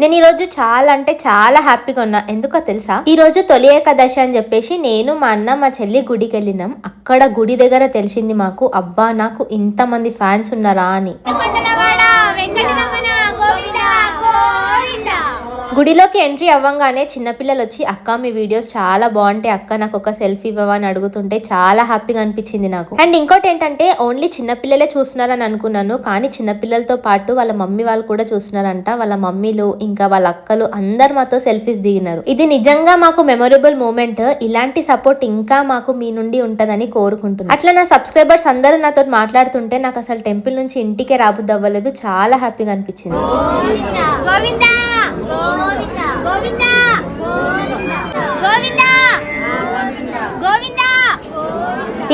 నేను ఈరోజు చాలా అంటే చాలా హ్యాపీగా ఉన్నా. ఎందుకో తెలుసా? ఈ రోజు తొలి ఏకాదశి అని చెప్పేసి నేను మా అన్న మా చెల్లి గుడికి వెళ్ళినాం. అక్కడ గుడి దగ్గర తెలిసింది మాకు అబ్బా నాకు ఇంతమంది ఫ్యాన్స్ ఉన్నారా అని. గుడిలోకి ఎంట్రీ అవ్వంగానే చిన్నపిల్లలు వచ్చి అక్క మీ వీడియోస్ చాలా బాగుంటాయి అక్క నాకు ఒక సెల్ఫీ ఇవ్వవా? అని అడుగుతుంటే చాలా హ్యాపీగా అనిపించింది నాకు. అండ్ ఇంకోటి ఏంటంటే ఓన్లీ చిన్నపిల్లలే చూస్తున్నారని అనుకున్నాను కానీ చిన్నపిల్లలతో పాటు వాళ్ళ మమ్మీ వాళ్ళు కూడా చూస్తున్నారంట. వాళ్ళ మమ్మీలు ఇంకా వాళ్ళ అక్కలు అందరు మాతో సెల్ఫీస్ దిగినారు. ఇది నిజంగా మాకు మెమొరబుల్ మూమెంట్. ఇలాంటి సపోర్ట్ ఇంకా మాకు మీ నుండి ఉంటదని కోరుకుంటున్నాను అట్లా నా సబ్స్క్రైబర్స్ అందరూ నాతో మాట్లాడుతుంటే నాకు అసలు టెంపుల్ నుంచి ఇంటికే రాబుద్దవ్వలేదు. చాలా హ్యాపీగా అనిపించింది. 감사합니다.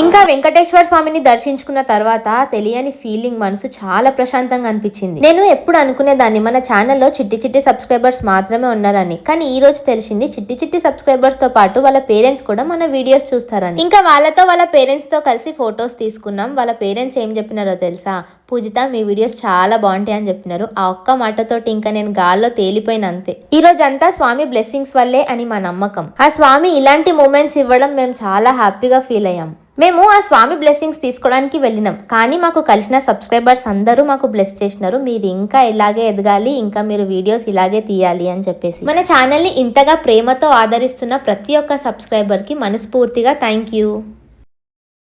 ఇంకా వెంకటేశ్వర స్వామిని దర్శించుకున్న తర్వాత తెలియని ఫీలింగ్ మనసు చాలా ప్రశాంతంగా అనిపించింది. నేను ఎప్పుడు అనుకునేదాన్ని మన ఛానల్లో చిట్టి చిట్టి సబ్స్క్రైబర్స్ మాత్రమే ఉన్నారని. కానీ ఈ రోజు తెలిసింది చిట్టి చిట్టి సబ్స్క్రైబర్స్తో పాటు వాళ్ళ పేరెంట్స్ కూడా మన వీడియోస్ చూస్తారని. ఇంకా వాళ్ళతో వాళ్ళ పేరెంట్స్తో కలిసి ఫొటోస్ తీసుకున్నాం. వాళ్ళ పేరెంట్స్ ఏం చెప్పినారో తెలుసా? పూజిత మీ వీడియోస్ చాలా బాగుంటాయి అని చెప్పినారు. ఆ ఒక్క మాటతోటి ఇంకా నేను గాల్లో తేలిపోయిన అంతే. ఈ రోజంతా స్వామి బ్లెస్సింగ్స్ వల్లే అని మా నమ్మకం. ఆ స్వామి ఇలాంటి మూమెంట్స్ ఇవ్వడం మేము చాలా హ్యాపీగా ఫీల్ అయ్యాం. మేము ఆ స్వామి బ్లెస్సింగ్స్ తీసుకోవడానికి వెళ్ళినాం. కానీ మాకు కలిసిన సబ్స్క్రైబర్స్ అందరూ మాకు బ్లెస్ చేసినారు. మీరు ఇంకా ఇలాగే ఎదగాలి ఇంకా మీరు వీడియోస్ ఇలాగే తీయాలి అని చెప్పేసి. మన ఛానల్ని ఇంతగా ప్రేమతో ఆదరిస్తున్న ప్రతి ఒక్క సబ్స్క్రైబర్కి మనస్ఫూర్తిగా థ్యాంక్ యూ